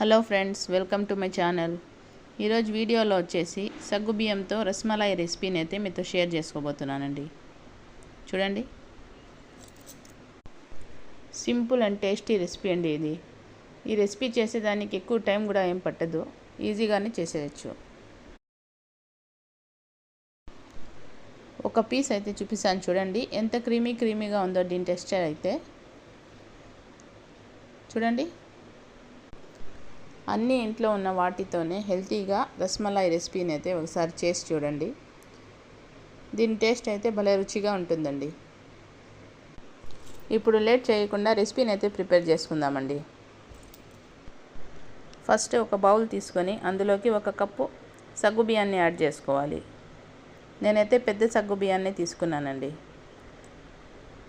Hello friends welcome to my channel. ఈరోజు వీడియోలో వచ్చేసి సగ్గు బియ్యంతో రస్మలాయి రెసిపీని అయితే మీతో షేర్ చేసుకోబోతున్నానండి. చూడండి. సింపుల్ అండ్ టేస్టీ రెసిపీ అండి ఇది. ఈ రెసిపీ చేసేదానికి ఎక్కువ టైం కూడా ఏం పట్టదు. ఈజీగానే చేసేయచ్చు. ఒక పీస్ అయితే చూపిస్తాను చూడండి. ఎంత క్రీమీ క్రీమీగా ఉందో దీని టెక్స్చర్ అయితే. చూడండి. అన్ని ఇంట్లో ఉన్న వాటితోనే హెల్తీగా రస్మలాయి రెసిపీని అయితే ఒకసారి చేసి చూడండి. దీని టేస్ట్ అయితే భలే రుచిగా ఉంటుందండి. ఇప్పుడు లేట్ చేయకుండా రెసిపీని అయితే ప్రిపేర్ చేసుకుందామండి. ఫస్ట్ ఒక బౌల్ తీసుకొని అందులోకి ఒక కప్పు సగ్గు బియ్యాన్ని యాడ్ చేసుకోవాలి. నేనైతే పెద్ద సగ్గు బియ్యాన్ని తీసుకున్నానండి.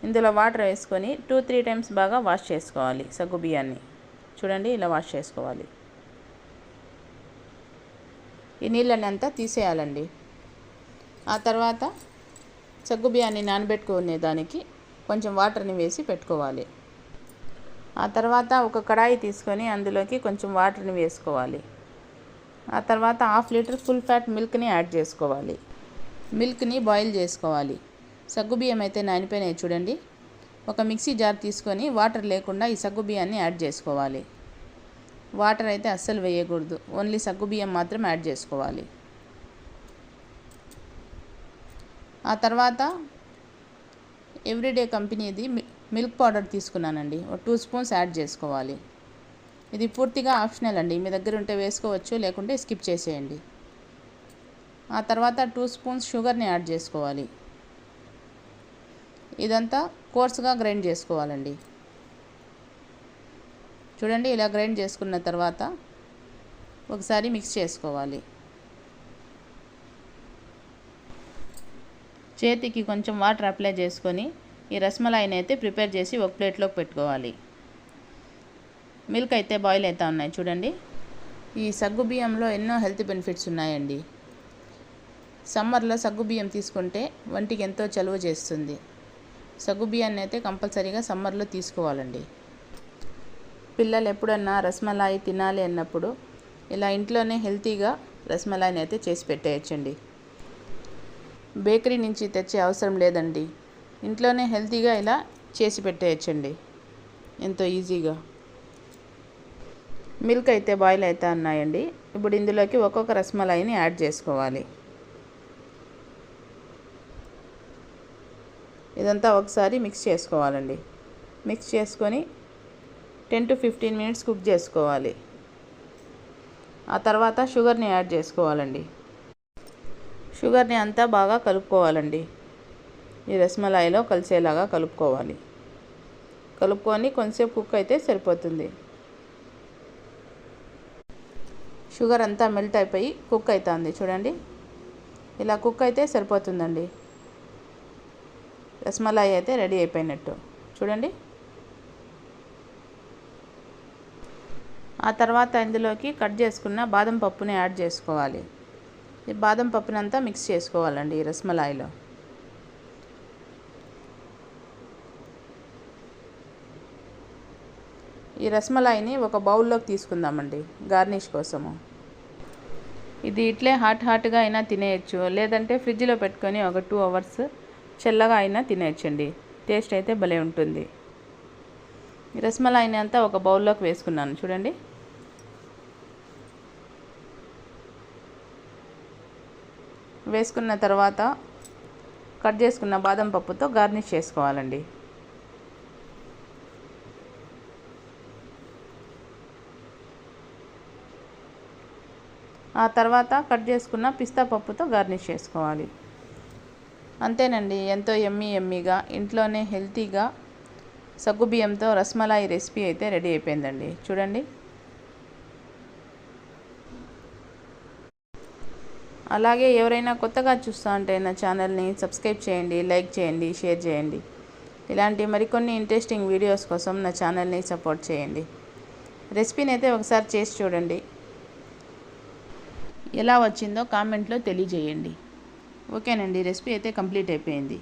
ఇందులో వాటర్ వేసుకొని టూ త్రీ టైమ్స్ బాగా వాష్ చేసుకోవాలి సగ్గు బియ్యాన్ని. చూడండి ఇలా వాష్ చేసుకోవాలి. ఈ నీళ్ళని అంతా తీసేయాలండి. ఆ తర్వాత సగ్గు బియ్యాన్ని నానబెట్టుకునే దానికి కొంచెం వాటర్ని వేసి పెట్టుకోవాలి. ఆ తర్వాత ఒక కడాయి తీసుకొని అందులోకి కొంచెం వాటర్ని వేసుకోవాలి. ఆ తర్వాత హాఫ్ లీటర్ ఫుల్ ఫ్యాట్ మిల్క్ని యాడ్ చేసుకోవాలి. మిల్క్ని బాయిల్ చేసుకోవాలి. సగ్గుబియ్యం అయితే నానిపోయినాయి చూడండి. ఒక మిక్సీ జార్ తీసుకొని వాటర్ లేకుండా ఈ సగ్గుబియ్యాన్ని యాడ్ చేసుకోవాలి. వాటర్ అయితే అస్సలు వేయకూడదు. ఓన్లీ సగ్గుబియ్యం మాత్రం యాడ్ చేసుకోవాలి. ఆ తర్వాత ఎవ్రీడే కంపెనీది మిల్క్ పౌడర్ తీసుకున్నానండి. ఒక టూ స్పూన్స్ యాడ్ చేసుకోవాలి. ఇది పూర్తిగా ఆప్షనల్ అండి. మీ దగ్గర ఉంటే వేసుకోవచ్చు లేకుంటే స్కిప్ చేసేయండి. ఆ తర్వాత టూ స్పూన్స్ షుగర్ని యాడ్ చేసుకోవాలి. ఇదంతా కోర్స్గా గ్రైండ్ చేసుకోవాలండి. చూడండి ఇలా గ్రైండ్ చేసుకున్న తర్వాత ఒకసారి మిక్స్ చేసుకోవాలి. చేతికి కొంచెం వాటర్ అప్లై చేసుకొని ఈ రస్మలాయిని అయితే ప్రిపేర్ చేసి ఒక ప్లేట్లోకి పెట్టుకోవాలి. మిల్క్ అయితే బాయిల్ అవుతూ ఉన్నాయి చూడండి. ఈ సగ్గు బియ్యంలో ఎన్నో హెల్త్ బెనిఫిట్స్ ఉన్నాయండి. సమ్మర్లో సగ్గు బియ్యం తీసుకుంటే వంటికి ఎంతో చలువ చేస్తుంది. సగ్గు బియ్యాన్ని అయితే కంపల్సరీగా సమ్మర్లో తీసుకోవాలండి. పిల్లలు ఎప్పుడన్నా రస్మలాయి తినాలి అన్నప్పుడు ఇలా ఇంట్లోనే హెల్తీగా రస్మలాయిని అయితే చేసి పెట్టేయచ్చండి. బేకరీ నుంచి తెచ్చే అవసరం లేదండి. ఇంట్లోనే హెల్తీగా ఇలా చేసి పెట్టేయచ్చండి. ఎంతో ఈజీగా. మిల్క్ అయితే బాయిల్ అవుతా ఉన్నాయండి. ఇప్పుడు ఇందులోకి ఒక్కొక్క రస్మలాయిని యాడ్ చేసుకోవాలి. ఇదంతా ఒకసారి మిక్స్ చేసుకోవాలండి. మిక్స్ చేసుకొని ten to fifteen minutes cook చేసుకోవాలి. ఆ తర్వాత షుగర్ని యాడ్ చేసుకోవాలండి. షుగర్ని అంతా బాగా కలుపుకోవాలండి. ఈ రస్మలాయిలో కలిసేలాగా కలుపుకోవాలి. కలుపుకొని కొంచెంసేపు కుక్ అయితే సరిపోతుంది. షుగర్ అంతా మెల్ట్ అయిపోయి కుక్ అవుతుంది చూడండి. ఇలా కుక్ అయితే సరిపోతుందండి. రస్మలాయి అయితే రెడీ అయిపోయినట్టు. చూడండి. ఆ తర్వాత ఇందులోకి కట్ చేసుకున్న బాదం పప్పుని యాడ్ చేసుకోవాలి. ఈ బాదం పప్పునంతా మిక్స్ చేసుకోవాలండి ఈ రస్మలాయిలో. ఈ రస్మలాయిని ఒక బౌల్లోకి తీసుకుందామండి గార్నిష్ కోసము. ఇది ఇట్లే హాట్ హాట్గా అయినా తినేయచ్చు లేదంటే ఫ్రిడ్జ్లో పెట్టుకొని ఒక టూ అవర్స్ చల్లగా అయినా తినేయచ్చండి టేస్ట్ అయితే భలే ఉంటుంది. రసమలాయిని అంతా ఒక బౌల్లోకి వేసుకున్నాను చూడండి. వేసుకున్న తర్వాత కట్ చేసుకున్న బాదం పప్పుతో గార్నిష్ చేసుకోవాలండి. ఆ తర్వాత కట్ చేసుకున్న పిస్తా పప్పుతో గార్నిష్ చేసుకోవాలి. అంతేనండి ఎంతో ఎమ్మీ ఎమ్మీగా ఇంట్లోనే హెల్తీగా సగ్గుబియ్యంతో రస్మలాయి రెసిపీ అయితే రెడీ అయిపోయిందండి. చూడండి. అలాగే ఎవరైనా కొత్తగా చూస్తూ ఉంటే నా ఛానల్ని సబ్స్క్రైబ్ చేయండి లైక్ చేయండి షేర్ చేయండి. ఇలాంటి మరికొన్ని ఇంట్రెస్టింగ్ వీడియోస్ కోసం నా ఛానల్ని సపోర్ట్ చేయండి. రెసిపీని అయితే ఒకసారి చేసి చూడండి. ఎలా వచ్చిందో కామెంట్లో తెలియజేయండి. ఓకేనండి రెసిపీ అయితే కంప్లీట్ అయిపోయింది.